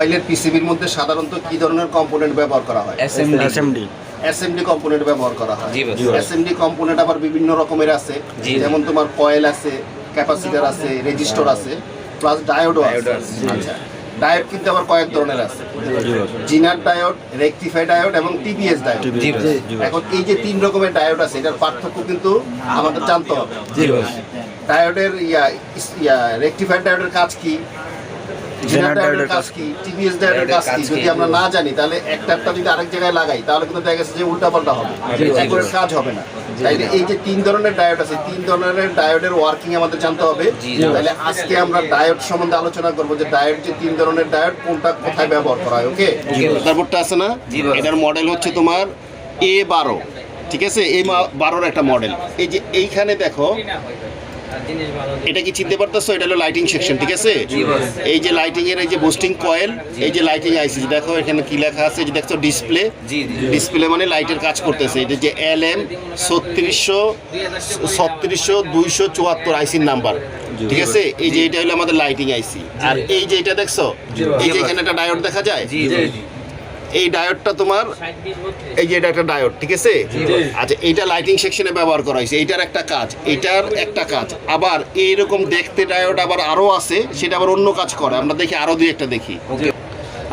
মোবাইলের পিসিবির মধ্যে সাধারণত কি ধরনের কম্পোনেন্ট ব্যবহার করা হয়? এসএমডি এসএমডি এসএমডি কম্পোনেন্ট ব্যবহার করা হয়। জি, বস। এসএমডি কম্পোনেন্ট আবার বিভিন্ন রকমের আছে। যেমন তোমার কয়েল আছে ক্যাপাসিটার আছে রেজিস্টর আছে প্লাস ডায়োডও আছে। আচ্ছা। ডায়োড কিন্তু আবার কয়েক ধরনের আছে। জিনার ডায়োড রেকটিফাই ডায়োড এবং টিবিএস ডায়োড। এখন এই যে তিন রকমের ডায়োড আছে এটার পার্থক্য কিন্তু আমাদের জানতে হবে। জি বস। ডায়োডের ইয়া ইয়া রেকটিফায়ার ডায়োডের কাজ কি? কাজ কি কাজ কি যদি আমরা না জানি তাহলে একটা একটা যদি আরেক জায়গায় লাগাই তাহলে কিন্তু দেখা গেছে যে উল্টাপাল্টা হবে। কাজ হবে না। তাইলে এই যে তিন ধরনের ডায়োড আছে তিন ধরনের ডায়োডের ওয়ার্কিং আমাদের জানতে হবে। তাহলে আজকে আমরা ডায়োড সম্বন্ধে আলোচনা করব যে ডায়োড যে তিন ধরনের ডায়োড কোনটা কোথায় ব্যবহার করা হয় ওকে তারপরটা আছে না? এটার মডেল হচ্ছে তোমার এ বারো ঠিক আছে? এ বারোর একটা মডেল এই যে এইখানে দেখো এটা কি চিনতে পারতেছো? এটা হলো লাইটিং সেকশন ঠিক আছে? এই যে লাইটিং এর এই যে বুস্টিং কয়েল এই যে লাইটিং আইসি দেখো এখানে কি লেখা আছে? যে দেখছ ডিসপ্লে ডিসপ্লে মানে লাইটের কাজ করতেছে। এটা যে এল এম ছত্রিশশো ছত্রিশশো দুইশো চুয়াত্তর আইসির নাম্বার ঠিক আছে? এই যে এটা হলো আমাদের লাইটিং আইসি আর এই যে এটা দেখছ? এই যে এখানে একটা ডায়োড দেখা যায়? এই ডায়োডটা তোমার এই যে এটা একটা ডায়োড ঠিক আছে? আচ্ছা এইটা লাইটিং সেকশনে ব্যবহার করা হয়েছে। এইটার একটা কাজ এটার একটা কাজ। আবার এইরকম দেখতে ডায়োড আবার আরও আছে সেটা আবার অন্য কাজ করে। আমরা দেখি আরও দুই একটা দেখি। ওকে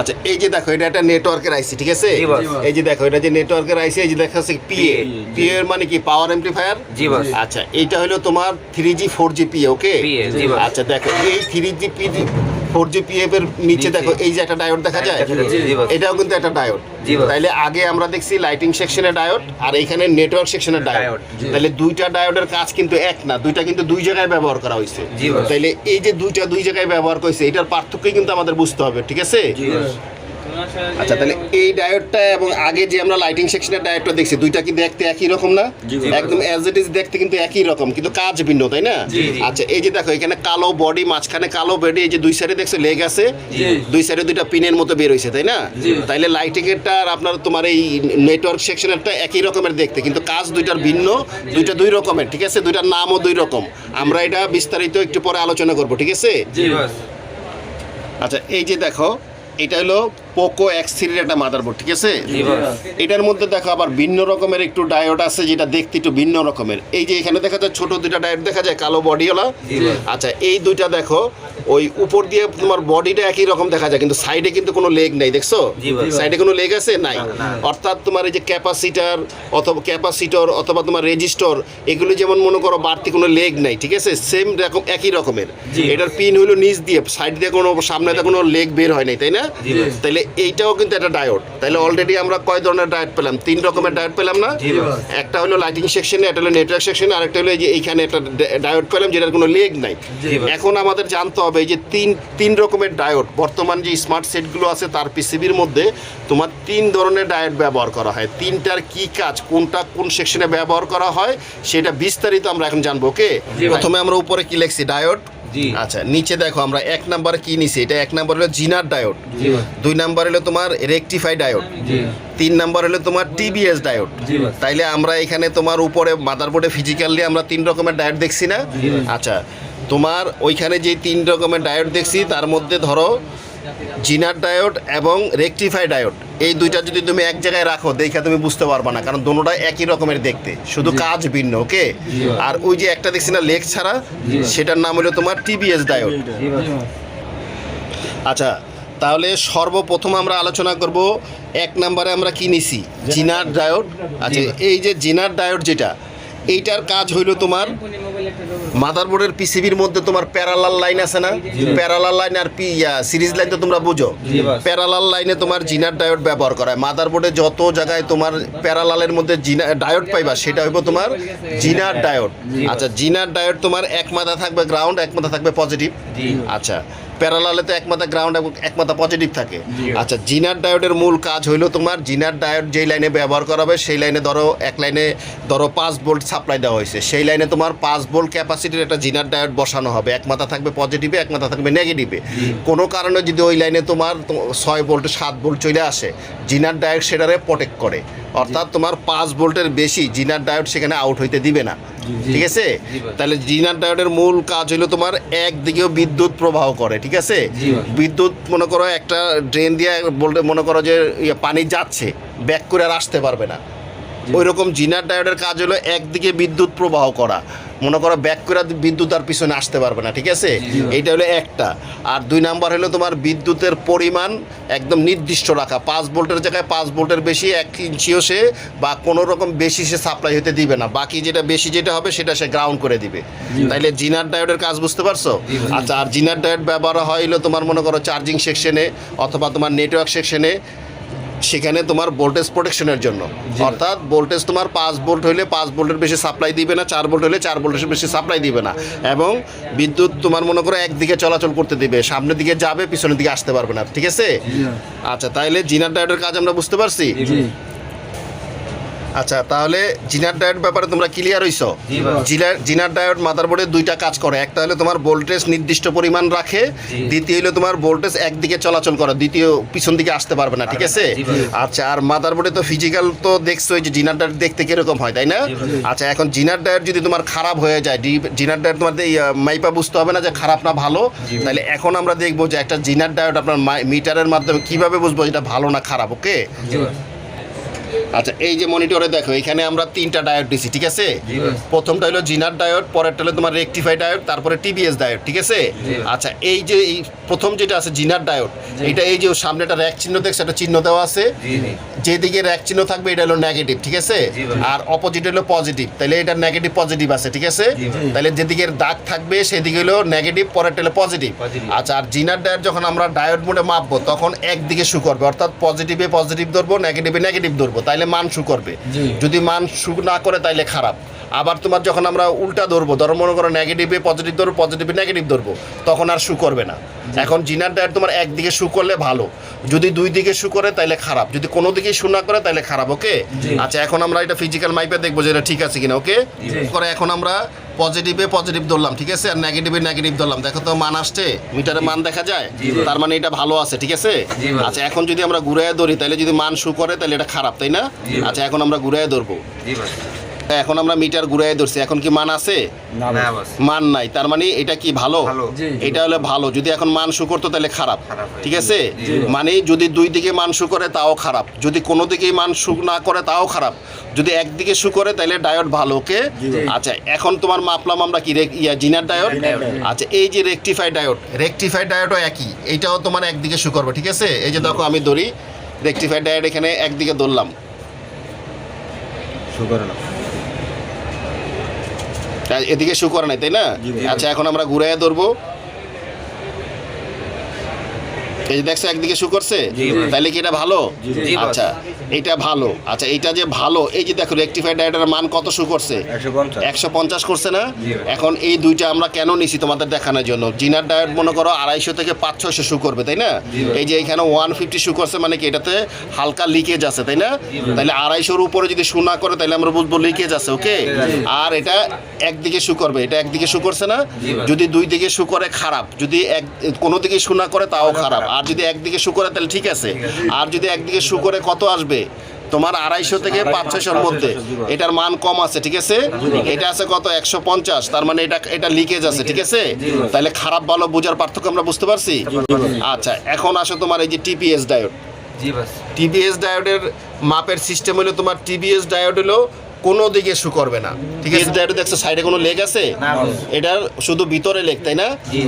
আচ্ছা এই যে দেখো এটা একটা নেটওয়ার্কের আইসি ঠিক আছে? এই যে দেখো এটা যে নেটওয়ার্কের আইসি এই যে দেখা যাচ্ছে পিএ পিএ এর মানে কি পাওয়ার এমপ্লিফায়ার জি বস আচ্ছা এটা হলো তোমার থ্রি জি ফোর জি পিএ ওকে। আচ্ছা দেখো এই থ্রি জি পি ফোর জি পিএফ এর নিচে। দেখো এই যে একটা ডায়োড দেখা যায়। এটাও কিন্তু একটা ডায়োড। তাইলে আগে আমরা দেখছি লাইটিং সেকশনে ডায়োড আর এইখানে নেটওয়ার্ক সেকশনে ডায়োড। তাহলে দুইটা ডায়োডের কাজ কিন্তু এক না দুইটা কিন্তু দুই জায়গায় ব্যবহার করা হয়েছে তাহলে তাইলে এই যে দুইটা দুই জায়গায় ব্যবহার করেছে এটার পার্থক্য কিন্তু আমাদের বুঝতে হবে ঠিক আছে? আচ্ছা তাহলে এই ডায়োডটা এবং আগে যে আমরা লাইটিং সেকশনের ডায়োডটা দেখছি দুইটা কি দেখতে একই রকম না। একদম অ্যাজ ইট ইজ দেখতে কিন্তু একই রকম কিন্তু কাজ ভিন্ন তাই না। আচ্ছা এই যে দেখো এখানে কালো বডি মাঝখানে কালো বডি এই যে দুই সাইডে দেখছ লেগ আছে দুই সাইডে দুইটা পিনের মতো বের হয়েছে তাই না? তাইলে লাইটিং এরটা আর আপনার তোমার এই নেটওয়ার্ক সেকশনেরটা একই রকমের দেখতে কিন্তু কাজ দুইটার ভিন্ন দুইটা দুই রকমের ঠিক আছে? দুইটার নামও দুই রকম। আমরা এটা বিস্তারিত একটু পরে আলোচনা করব ঠিক আছে? আচ্ছা এই যে দেখো এটা হলো পোকো এক্স থ্রির একটা মাদারবোর্ড ঠিক আছে? এটার মধ্যে দেখো আবার ভিন্ন রকমের একটু ডায়োড আছে যেটা দেখতে একটু ভিন্ন রকমের। এই যে এখানে দেখা যায় ছোট দুইটা ডায়োড দেখা যায় কালো বডিওয়ালা আচ্ছা এই দুইটা দেখো ওই উপর দিয়ে তোমার বডিটা একই রকম দেখা যায় কিন্তু সাইডে কিন্তু কোনো লেগ নাই দেখছ? সাইডে কোনো লেগ আছে? নাই। অর্থাৎ তোমার এই যে ক্যাপাসিটার অথবা ক্যাপাসিটর অথবা তোমার রেজিস্টর এগুলো যেমন মনে করো বাড়তি কোনো লেগ নাই ঠিক আছে? সেম রকম একই রকমের। এটার পিন হলো নিচ দিয়ে সাইড দিয়ে কোনো সামনে কোনো লেগ বের হয় নাই তাই না। তাহলে এইটাও কিন্তু একটা ডায়োড তাহলে অলরেডি আমরা কয় ধরনের ডায়োড পেলাম? তিন রকমের ডায়োড পেলাম না? একটা হলো লাইটিং সেকশনে একটা হলো নেটওয়ার্ক সেকশনে আরেকটা হলো এই যে এইখানে একটা ডায়োড পেলাম যেটার কোনো লেগ নাই। এখন আমাদের জানতে হবে এই যে তিন তিন রকমের ডায়োড। বর্তমান যে স্মার্ট সেটগুলো আছে তার পিসিবির মধ্যে তোমার তিন ধরনের ডায়োড ব্যবহার করা হয়। তিনটার কি কাজ কোনটা কোন সেকশনে ব্যবহার করা হয় সেটা বিস্তারিত আমরা এখন জানব ওকে? প্রথমে আমরা উপরে কি লেখছি? ডায়োড? আচ্ছা নিচে দেখো আমরা এক নাম্বারে কি নিছি? এটা এক নাম্বার হলো জিনার ডায়োড। দুই নাম্বার হলো তোমার রেকটিফাই ডায়োড। তিন নাম্বার হলো তোমার টিবিএস ডায়োড। তাইলে আমরা এখানে তোমার উপরে মাদারবোর্ডে ফিজিক্যালি আমরা তিন রকমের ডায়োড দেখছি না? আচ্ছা তোমার ওইখানে যে তিন রকমের ডায়োড দেখছি তার মধ্যে ধরো জিনার ডায়োড এবং রেকটিফাই ডায়োড এই দুইটা যদি তুমি এক জায়গায় রাখো দেখে তুমি বুঝতে পারবে না কারণ দুটোটা একই রকমের দেখতে। শুধু কাজ ভিন্ন ওকে? আর ওই যে একটা দেখছি না লেগ ছাড়া সেটার নাম হলো তোমার টিবিএস ডায়োড আচ্ছা তাহলে সর্বপ্রথম আমরা আলোচনা করব এক নম্বরে আমরা কি নিছি? জিনার ডায়োড আচ্ছা এই যে জিনার ডায়োড যেটা এইটার কাজ হইল তোমার মাদারবোর্ডের পিসিবির মধ্যে তোমার প্যারালাল লাইন আছে না? প্যারালাল লাইন আর পি সিরিজ লাইন তো তোমরা বুঝো। প্যারালাল লাইনে তোমার জিনার ডায়োড ব্যবহার করা হয়। মাদারবোর্ডে যত জায়গায় তোমার প্যারালালের মধ্যে জিনা ডায়োড পাইবা সেটা হইব তোমার জিনার ডায়োড। আচ্ছা জিনার ডায়োড তোমার এক মাথা থাকবে গ্রাউন্ড এক মাথা থাকবে পজিটিভ আচ্ছা প্যারালালে তো একমাত্র গ্রাউন্ড এবং এক মাথা পজিটিভ থাকে আচ্ছা জিনার ডায়োডের মূল কাজ হইল তোমার জিনার ডায়োড যেই লাইনে ব্যবহার করা হবে সেই লাইনে ধরো এক লাইনে ধরো পাঁচ ভোল্ট সাপ্লাই দেওয়া হয়েছে। সেই লাইনে তোমার পাঁচ ভোল্ট ক্যাপাসিটির একটা জিনার ডায়োড বসানো হবে। এক মাথা থাকবে পজিটিভে এক মাথা থাকবে নেগেটিভে কোনো কারণে যদি ওই লাইনে তোমার ছয় ভোল্ট সাত ভোল্ট চলে আসে জিনার ডায়োড সেটারে প্রোটেক্ট করে। অর্থাৎ তোমার পাঁচ ভোল্টের বেশি জিনার ডায়োড সেখানে আউট হইতে দিবে না। ঠিক আছে? তাহলে জিনার ডায়োডের মূল কাজ হলো তোমার একদিকেও বিদ্যুৎ প্রবাহ করে ঠিক আছে? বিদ্যুৎ মনে করো একটা ড্রেন দিয়ে বলতে মনে করো যে পানি যাচ্ছে ব্যাক করে আর আসতে পারবে না। ওইরকম জিনার ডায়োডের কাজ হলো একদিকে বিদ্যুৎ প্রবাহ করা মনে করো ব্যাক করে বিদ্যুৎ আর পিছনে আসতে পারবে না ঠিক আছে? এইটা হলো একটা। আর দুই নাম্বার হলো তোমার বিদ্যুতের পরিমাণ একদম নির্দিষ্ট রাখা। পাঁচ ভোল্টের জায়গায় পাঁচ ভোল্টের বেশি এক ইঞ্চিও সে বা কোনো রকম বেশি সে সাপ্লাই হতে দিবে না। বাকি যেটা বেশি যেটা হবে সেটা সে গ্রাউন্ড করে দিবে। তাইলে জিনার ডায়োডের কাজ বুঝতে পারছ? আচ্ছা আর জিনার ডায়োড ব্যবহার হয় তোমার মনে করো চার্জিং সেকশনে অথবা তোমার নেটওয়ার্ক সেকশনে সেখানে তোমার ভোল্টেজ প্রোটেকশনের জন্য। অর্থাৎ ভোল্টেজ তোমার পাঁচ ভোল্ট হলে পাঁচ ভোল্টের বেশি সাপ্লাই দিবে না চার ভোল্ট হলে চার ভোল্টের বেশি সাপ্লাই দিবে না। এবং বিদ্যুৎ তোমার মনে করো একদিকে চলাচল করতে দিবে সামনের দিকে যাবে পিছনের দিকে আসতে পারবে না ঠিক আছে? আচ্ছা তাহলে জিনার ডায়োডের কাজ আমরা বুঝতে পারছি? আচ্ছা তাহলে জিনার ডায়োড ব্যাপারে তোমরা ক্লিয়ার হইছো? জিনার জিনার ডায়োড মাদারবোর্ডে দুইটা কাজ করে। একটা হলো তোমার ভোল্টেজ নির্দিষ্ট পরিমাণ রাখে দ্বিতীয় হলো তোমার ভোল্টেজ একদিকে চলাচল করে দ্বিতীয় পিছন দিকে আসতে পারবে না ঠিক আছে? আচ্ছা আর মাদারবোর্ডে তো ফিজিক্যাল তো দেখছোই যে জিনার ডায়োড দেখতে কীরকম হয় তাই না? আচ্ছা এখন জিনার ডায়োড যদি তোমার খারাপ হয়ে যায় জিনার ডায়োড তোমার এই, মাইপা বুঝতে হবে না যে খারাপ না ভালো। তাহলে এখন আমরা দেখব যে একটা জিনার ডায়োড আপনার মিটারের মাধ্যমে কীভাবে বুঝব এটা ভালো না খারাপ ওকে। আচ্ছা এই যে মনিটরে দেখো এখানে আমরা তিনটা ডায়োড দিছি ঠিক আছে? প্রথমটা হলো জিনার ডায়োড পরেরটা হলো তোমার রেকটিফাই ডায়োড তারপরে টিবিএস ডায়োড ঠিক আছে? আচ্ছা এই যে এই প্রথম যেটা আছে জিনার ডায়োড এটা এই যে সামনেটা র্যাক চিহ্ন দেখছে একটা চিহ্ন দেওয়া আছে? যেদিকে র্যাক চিহ্ন থাকবে এটা হলো নেগেটিভ ঠিক আছে? আর অপোজিট হলো পজিটিভ তাহলে এটা নেগেটিভ পজিটিভ আছে ঠিক আছে? তাহলে যেদিকে দাগ থাকবে সেদিকে হলো নেগেটিভ পরেরটা হলো পজিটিভ আচ্ছা আর জিনার ডায়ার যখন আমরা ডায়োড মোডে মাপবো তখন একদিকে শু করবে অর্থাৎ পজিটিভে পজিটিভ ধরবো নেগেটিভে নেগেটিভ ধরবো তাহলে মান শু করবে। যদি মান শু না করে তাহলে খারাপ। আবার তোমার যখন আমরা উল্টা ধরবো ধরো মনে করো নেগেটিভে পজিটিভ ধরবো পজিটিভে নেগেটিভ ধরবো তখন আর শু করবে না। এখন জিনার ডায়েট তোমার একদিকে শু করলে ভালো। যদি দুই দিকে শু করে তাইলে খারাপ। যদি কোনো দিকে শু না করে তাইলে খারাপ ওকে? আচ্ছা এখন আমরা এটা ফিজিক্যাল মাইপে দেখব যে এটা ঠিক আছে কিনা ওকে? করে এখন আমরা পজিটিভে পজিটিভ ধরলাম ঠিক আছে? আর নেগেটিভে নেগেটিভ ধরলাম। দেখো তো মান আসছে মিটারে মান দেখা যায়? তার মানে এটা ভালো আছে ঠিক আছে? আচ্ছা এখন যদি আমরা ঘুরে ধরি তাহলে যদি মান শু করে তাহলে এটা খারাপ তাই না? আচ্ছা এখন আমরা ঘুরে ধরবো। এখন আমরা মিটার ঘুরাই ধরছি। এখন কি মান আছে? মান নাই। তার মানে এটা কি ভালো? ভালো। এটা হলে ভালো। যদি এখন মান শু করতো তাহলে খারাপ। ঠিক আছে। মানে যদি দুই দিকে মান শু করে তাও খারাপ। যদি কোনো দিকেই মান শু না করে তাও খারাপ। যদি একদিকে শু করে তাহলে ডায়োড ভালো ওকে আচ্ছা এখন তোমার মাপলাম আমরা কি? রে- ইয়া জিনার ডায়োড ডায়োড। আচ্ছা এই যে রেকটিফাই ডায়োড রেকটিফাই ডায়োডও একই। এইটাও তোমার একদিকে শু করবে ঠিক আছে? এই যে দেখো আমি ধরি। রেকটিফাই ডায়োড এখানে একদিকে ধরলাম। আর এদিকে শু করে নাই তাই না? আচ্ছা এখন আমরা ঘুরাইয়া ধরবো। এই দেখছ একদিকে শু করছে? তাহলে কি এটা ভালো? আচ্ছা এটা ভালো। আচ্ছা এটা যে ভালো এই যে দেখো রেকটিফাইড ডায়েটের মান কত শু করছে? একশো পঞ্চাশ। করছে না? এখন এই দুইটা আমরা কেন নিছি তোমাদের দেখানোর জন্য? জিনার ডায়েট মনে করো আড়াইশো থেকে পাঁচ ছয়শো শু করবে তাই না? এই যে এখানে ওয়ান ফিফটি শু করছে মানে কি এটাতে হালকা লিকেজ আছে তাই না? তাহলে আড়াইশোর উপরে যদি শু না করে তাহলে আমরা বুঝব লিকেজ আছে ওকে আর এটা একদিকে শু করবে এটা একদিকে শু করছে না? যদি দুই দিকে শু করে খারাপ। যদি এক কোনো দিকে শু না করে তাও খারাপ। আর যদি একদিকে শু করে তাহলে ঠিক আছে। আর যদি একদিকে শু করে কত আসবে? তোমার আড়াইশো থেকে পাঁচ ছয়শোর মধ্যে। এটার মান কম আছে ঠিক আছে? এটা আছে কত? একশো পঞ্চাশ। তার মানে এটা এটা লিকেজ আছে ঠিক আছে? তাহলে খারাপ ভালো বোঝার পার্থক্য আমরা বুঝতে পারছি? আচ্ছা এখন আসো তোমার এই যে টিপিএস ডায়োড টিবিএস ডায়োডের মাপের সিস্টেম হলো তোমার টিবিএস ডায়োড হলো কোনো দিকে শু করবে না। ঠিক আছে? ডায়োড দেখছ সাইডে কোনো লেগ আছে। এটার শুধু ভিতরে লেগ তাই না?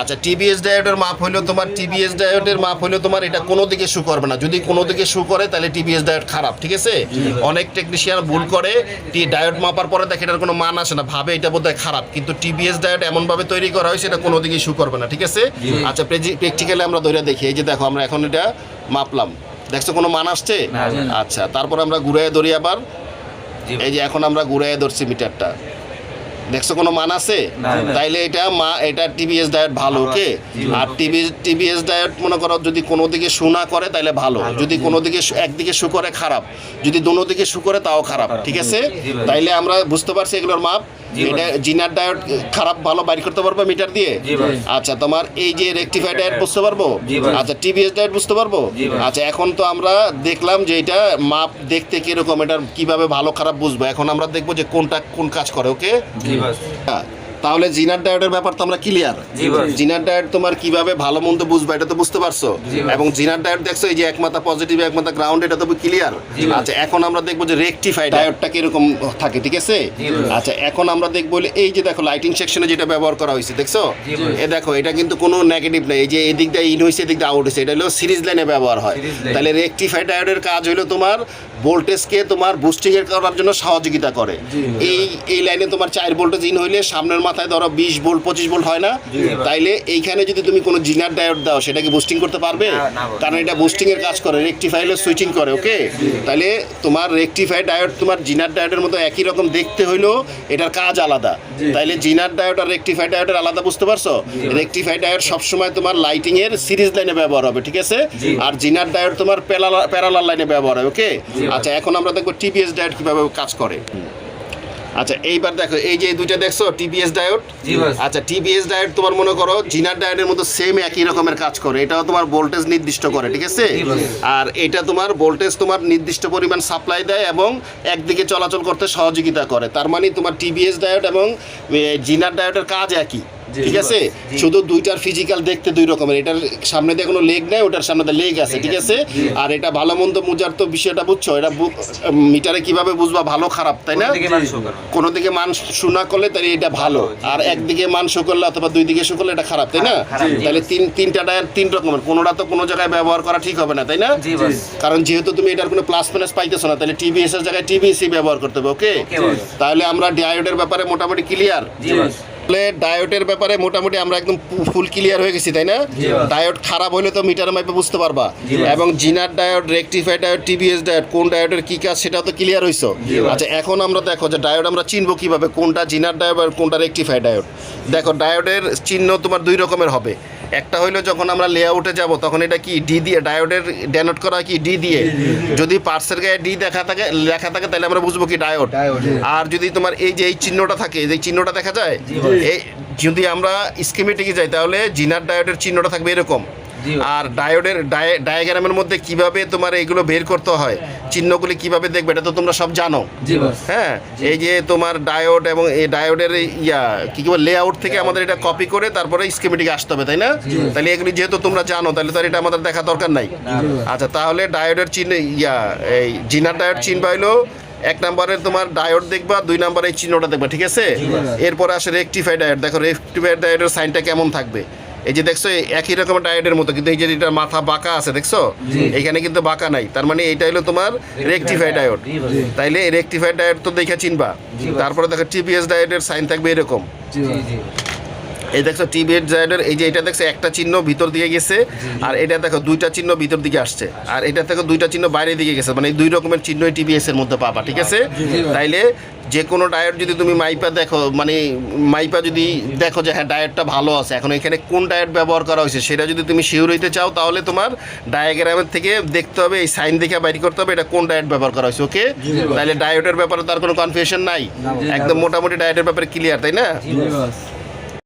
আচ্ছা টিবিএস ডায়োডের মাপ হলো তোমার টিবিএস ডায়োডের মাপ হলো তোমার এটা কোনো দিকে শু করবে না। যদি কোনো দিকে শু করে তাহলে টিবিএস ডায়োড খারাপ ঠিক আছে? অনেক টেকনিশিয়ান ভুল করে টি ডায়োড মাপার পরে দেখে এটার কোনো মান আসে না। ভাবে এটা বোধহয় খারাপ কিন্তু টিবিএস ডায়োড এমনভাবে তৈরি করা হয়েছে এটা কোনো দিকে শু করবে না ঠিক আছে? আচ্ছা প্র্যাকটিক্যালি আমরা ধরে দেখি এই যে দেখো আমরা এখন এটা মাপলাম। দেখছ কোনো মান আসছে। আচ্ছা তারপর আমরা ঘুরে ধরি আবার। এই যে এখন আমরা ঘুরে ধরছি মিটারটা। দেখছ কোনো মান আছে। তাইলে এটা মা এটা টিভিএস ডায়েট ভালো ওকে? আর টিভি টিভিএস ডায়েট মনে করো যদি কোনো দিকে শু না করে তাইলে ভালো। যদি কোনো দিকে একদিকে শু করে খারাপ। যদি দুনো দিকে শু করে তাও খারাপ ঠিক আছে? তাইলে আমরা বুঝতে পারছি এগুলোর মাপ। এটা জিনার ডায়োড খারাপ ভালো বাইর করতে পারব মিটার দিয়ে? আচ্ছা তোমার এই যে রেকটিফাই ডায়োড বুঝতে পারব? আচ্ছা টিভিএস ডায়োড বুঝতে পারব? আচ্ছা এখন তো আমরা দেখলাম যে এটা মাপ দেখতে কীরকম এটা কীভাবে ভালো খারাপ বুঝব? এখন আমরা দেখব যে কোনটা কোন কাজ করে ওকে? বাস তাহলে জিনার ডায়েটের ব্যাপার তো আমরা ক্লিয়ার জিনার ডায়েট তোমার কীভাবে ভালো মন্দ বুঝবে এটা তো বুঝতে পারছ? এবং জিনার ডায়েট দেখছ এই যে এক মাথা পজিটিভ এক মাথা গ্রাউন্ড এটা তো ক্লিয়ার আচ্ছা এখন আমরা দেখব যে রেকটিফাই ডায়েটটা কীরকম থাকে ঠিক আছে? আচ্ছা এখন আমরা দেখব এই যে দেখো লাইটিং সেকশনে যেটা ব্যবহার করা হয়েছে দেখছ? এ দেখো এটা কিন্তু কোনো নেগেটিভ নেই এই যে এদিক দিয়ে ইন হয়েছে এদিক দিয়ে আউট হয়েছে এটা হলো সিরিজ লাইনে ব্যবহার হয়। তাহলে রেকটিফাই ডায়েটের কাজ হলো তোমার ভোল্টেজকে তোমার বুস্টিং এর করার জন্য সহযোগিতা করে। এই এই লাইনে তোমার চার ভোল্টেজ ইন হইলে সামনের মাথায় ধরো বিশ ভোল্ট পঁচিশ ভোল্ট হয় না? তাইলে এইখানে যদি তুমি কোনো জিনার ডায়োড দাও সেটা কি বুস্টিং করতে পারবে। কারণ এটা বুস্টিং এর কাজ করে রেকটিফাই হলে সুইচিং করে ওকে তাহলে তোমার রেকটিফাই ডায়োড তোমার জিনার ডায়োডের মতো একই রকম দেখতে হইলেও এটার কাজ আলাদা। তাইলে জিনার ডায়োড আর রেকটিফাই ডায়োডের আলাদা বুঝতে পারছ? রেকটিফাই ডায়োড সবসময় তোমার লাইটিং এর সিরিজ লাইনে ব্যবহার হবে ঠিক আছে? আর জিনার ডায়োড তোমার প্যারালাল লাইনে ব্যবহার হবে ওকে। আচ্ছা এখন আমরা দেখব টিপিএস ডায়োড কীভাবে কাজ করে। আচ্ছা এইবার দেখো এই যে দুইটা দেখছ টিপিএস ডায়োড আচ্ছা টিবিএস ডায়োড তোমার মনে করো জিনার ডায়োডের মতো সেম একই রকমের কাজ করে। এটাও তোমার ভোল্টেজ নির্দিষ্ট করে ঠিক আছে? আর এটা তোমার ভোল্টেজ তোমার নির্দিষ্ট পরিমাণ সাপ্লাই দেয় এবং একদিকে চলাচল করতে সহযোগিতা করে। তার মানে তোমার টিবিএস ডায়োড এবং জিনার ডায়োডের কাজ একই। ঠিক আছে? শুধু দুইটার ফিজিক্যাল দেখতে দুই রকমের। এটার সামনে দিয়ে কোনো লেগ নেই ওটার সামনে লেগ আছে ঠিক আছে। আর এটা ভালো মন্দ বুঝার তো বিষয়টা বুঝছ? এটা মিটারে কীভাবে বুঝবা? ভালো খারাপ তাই না? কোনো দিকে মান শোনা করলে তাহলে এটা ভালো আর একদিকে মান শো করলে অথবা দুই দিকে শো করলে এটা খারাপ তাই না? তাহলে তিন তিনটা টায়ার তিন রকমের। কোনোটা তো কোনো জায়গায় ব্যবহার করা ঠিক হবে না তাই না? কারণ যেহেতু তুমি এটার কোনো প্লাস মাইনাস পাইতেছো না তাহলে টিভিএস এর জায়গায় টিভিএসি ব্যবহার করতে হবে ওকে তাহলে আমরা ডায়োডের ব্যাপারে মোটামুটি ক্লিয়ার তাহলে ডায়োডের ব্যাপারে মোটামুটি আমরা একদম ফুল ক্লিয়ার হয়ে গেছি তাই না? ডায়েট খারাপ হলে তো মিটার মাইপে বুঝতে পারবা। এবং Zener diode rectify diode TVS diode কোন ডায়েটের কী কাজ সেটাও তো ক্লিয়ার হয়েছো আচ্ছা এখন আমরা দেখো যে ডায়োট আমরা চিনবো কীভাবে কোনটা জিনার ডায়েট আর কোনটা রেকটিফাই ডায়েট দেখো ডায়েটের চিহ্ন তোমার দুই রকমের হবে। একটা হইল যখন আমরা লেআউটে যাব তখন এটা কি? ডি দিয়ে ডায়োডের ডেনোট করা কি? ডি দিয়ে। যদি পার্সের গায়ে ডি দেখা থাকে লেখা থাকে তাহলে আমরা বুঝব কি ডায়োড আর যদি তোমার এই যে এই চিহ্নটা থাকে এই যে চিহ্নটা দেখা যায়? এই যদি আমরা স্কিমেটিকে যাই তাহলে জিনার ডায়োডের চিহ্নটা থাকবে এরকম। আর ডায়োডের ডায়- ডায়াগ্রামের মধ্যে কীভাবে তোমার এগুলো বের করতে হয় চিহ্নগুলি কীভাবে দেখবে এটা তো তোমরা সব জানো। হ্যাঁ এই যে তোমার ডায়োড এবং এই ডায়োডের ইয়া কি কি লেআউট থেকে আমাদের এটা কপি করে তারপরে স্কিমেটিক আসতে হবে তাই না? তাহলে এগুলি যেহেতু তোমরা জানো তাহলে তো এটা আমাদের দেখা দরকার নাই। আচ্ছা তাহলে ডায়োডের চিহ্ন ইয়া এই জিনার ডায়োড চিহ্ন পাইলো এক নম্বরে তোমার ডায়োড দেখবা দুই নম্বরে এই চিহ্নটা দেখবা ঠিক আছে? এরপরে আসে রেকটিফাই ডায়োড। দেখো রেকটিফাই ডায়োডের সাইনটা কেমন থাকবে? এই যে দেখছ এই একই রকম ডায়েটের মতো কিন্তু এই যে এটা মাথা বাঁকা আছে দেখছ? এখানে কিন্তু বাঁকা নাই। তার মানে এইটা হলো তোমার রেকটিফাই ডায়েট তাইলে রেকটিফাইড ডায়েট তো দেখে চিনবা। তারপরে দেখো টিপিএস ডায়েটের সাইন থাকবে এরকম। জি জি। এই দেখছ টিপিএস ডায়োডের এই যে এটা দেখছ একটা চিহ্ন ভিতর দিকে গেছে আর এটা দেখো দুইটা চিহ্ন ভিতর দিকে আসছে। আর এটা থেকে দুইটা চিহ্ন বাইরে দিকে গেছে মানে এই দুই রকমের চিহ্নই টিপিএস এর মধ্যে পাবা ঠিক আছে? তাইলে যে কোনো ডায়োড যদি তুমি মাইপা দেখো মানে মাইপা যদি দেখো যে হ্যাঁ ডায়োডটা ভালো আছে এখন এখানে কোন ডায়েট ব্যবহার করা হয়েছে সেটা যদি তুমি শিওর হইতে চাও তাহলে তোমার ডায়াগ্রামের থেকে দেখতে হবে এই সাইন দেখে বাইর করতে হবে এটা কোন ডায়েট ব্যবহার করা হয়েছে ওকে তাহলে ডায়েটের ব্যাপারে তার কোনো কনফিউশন নাই। একদম মোটামুটি ডায়েটের ব্যাপারে ক্লিয়ার তাই না?